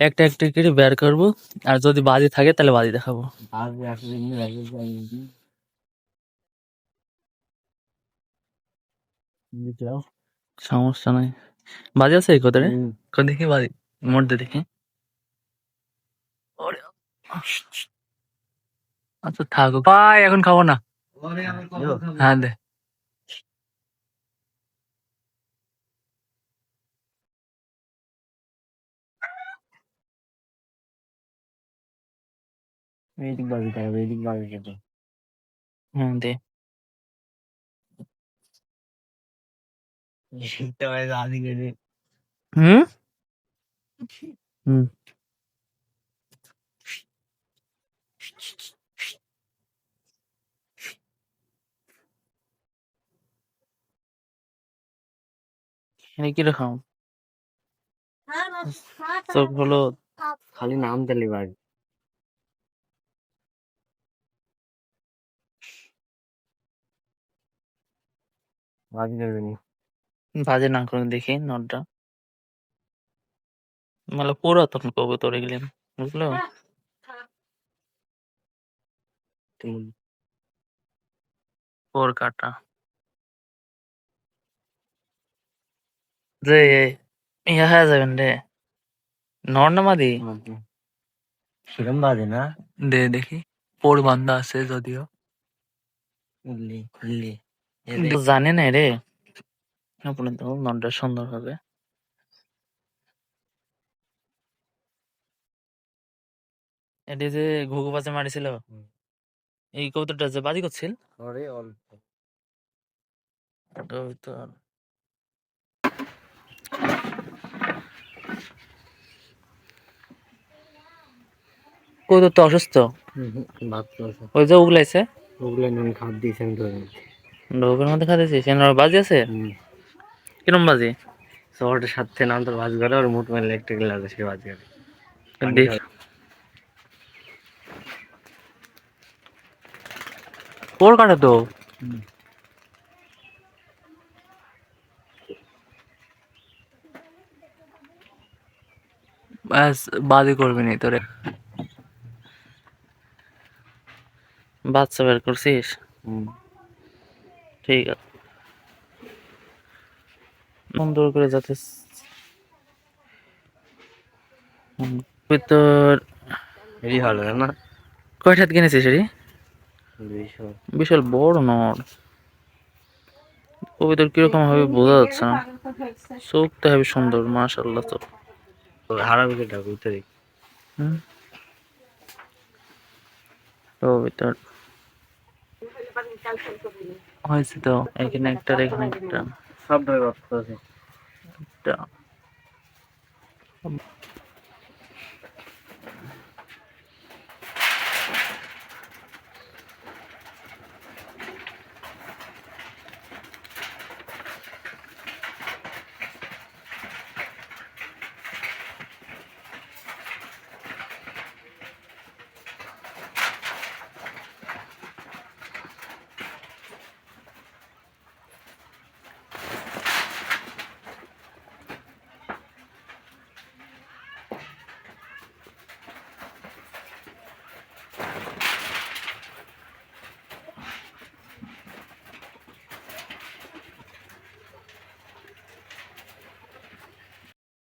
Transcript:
একটা একটা করে বের করব আর যদি বাজি থাকে তাহলে বাজি দেখাবো। সমস্যা নাই। বাজি আছে কোথায় কোন দেখি বাজি? মধ্যে দেখি। আচ্ছা থাকো ভাই এখন খাব না। হ্যাঁ দে। वेदिक बाबी था वेदिक बाबी के तो হুম দে तो ऐसा आदि करे হুম হুম এই কিরকম চোখ হলো खाली नाम चले बाग ভাজি করে দিন ভাজে না করে দেখি নটটা। মানে পুরাতন কবুতর এগুলি বুঝলো? ওর কাটা। যে ইয়া যাবেন রে। নর না মাদি সেরম বাজে না। দে দেখি। পোর বান্ধা আছে যদিও। খুললি খুললি। জানে না রে। আপনার তো ননটা সুন্দর হবে। এটি যে ঘুঘু পাশে মারিছিল এই কবুতরটা যে বাজি করছিল? কবুতর তো অসুস্থ? ওই যে উগলাইছে? উগলাই নুন খাদ দিয়েছেন ঢোকের মধ্যে খাতেছি সে বাজি আছে? কিরম বাজি? শহরের সাথে নাম তো বাজ করে আর মুঠ মেলে ইলেকট্রিক্যাল আছে সে বাজ করে পোর কাটা তো। ব্যাস বাদি করবি নি তোরে। বাচ্চা বের করছিস? ঠিক আছে। সুন্দর করে যাতে তোর এই ভালো না? কয়টাত কিনেছিস বিশাল। বড় নর। কবিতার কীরকম হবে বোঝা যাচ্ছে না। চোখটা হবে সুন্দর মাশাল্লাহ তো হারা বিকেটটা উত্তরে কবিতার হয়েছে তো এখানে একটা এখানে একটা। সব রক্ত আছে একটা।